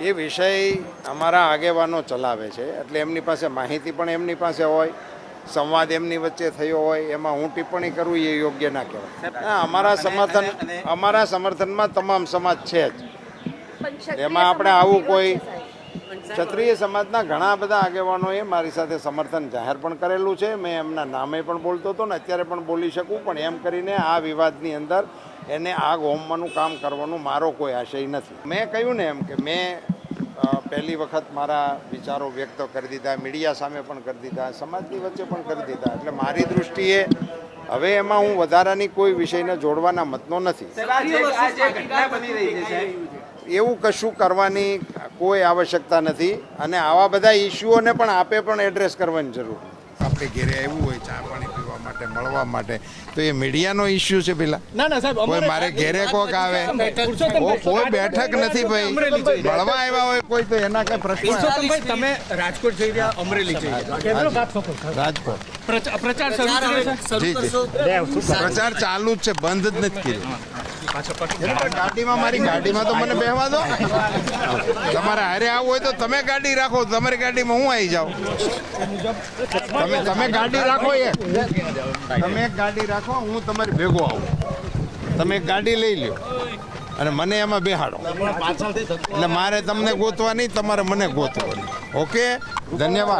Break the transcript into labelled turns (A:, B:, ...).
A: એ વિષય અમારા આગેવાનો ચલાવે છે. એટલે એમની પાસે માહિતી પણ એમની પાસે હોય સંવાદ એમની વચ્ચે થયો હોય એમાં હું ટિપ્પણી કરું એ યોગ્ય ના કહેવાય. અમારા સમર્થન અમારા સમર્થનમાં તમામ સમાજ છે જ. એમાં આપણે આવું કોઈ. ક્ષત્રિય સમાજના ઘણા બધા આગેવાનોએ મારી સાથે સમર્થન જાહેર પણ કરેલું છે. મેં એમના નામે પણ બોલતો હતો ને અત્યારે પણ બોલી શકું પણ એમ કરીને આ વિવાદની અંદર એને આગ હોમવાનું કામ કરવાનું મારો કોઈ આશય નથી. મેં કહ્યું ને એમ કે મેં પહેલી વખત મારા વિચારો વ્યક્ત કરી દીધા મીડિયા સામે પણ કરી દીધા સમાજની વચ્ચે પણ કરી દીધા. એટલે મારી દૃષ્ટિએ હવે એમાં હું વધારાની કોઈ વિષયને જોડવાના મતનો નથી. એવું કશું કરવાની કોઈ આવશ્યકતા નથી અને આવા બધા ઇસ્યુઓને પણ આપે પણ એડ્રેસ કરવાની જરૂર. આપણે ઘેરે આવ્યું હોય ચા પાણી પીવા માટે મળવા માટે તો એ મીડિયાનો ઇસ્યુ છે પેલા?
B: ના ના સાહેબ
A: કોઈ મારે ઘેરે કોક આવે? કોઈ બેઠક નથી ભાઈ. મળવા આવ્યા હોય કોઈ તો એના કઈ પ્રશ્ન
B: તમે રાજકોટ જઈ રહ્યા અમરેલી જઈ રહ્યા.
A: રાજકોટ.
B: પ્રચાર શરૂ
A: પ્રચાર ચાલુ જ છે બંધ જ નથી કર્યો. ગાડીમાં મારી ગાડીમાં તો મને બેહવા દો. તમારે હારે આવવું હોય તો તમે ગાડી રાખો તમારી ગાડીમાં હું આવી જાઉં. તમે તમે ગાડી રાખો એ. તમે ગાડી રાખો હું તમારી ભેગો આવું. તમે ગાડી લઈ લ્યો અને મને એમાં બેહાડો. એટલે મારે તમને ગોતવા નહીં તમારે મને ગોતવાની ઓકે? ધન્યવાદ.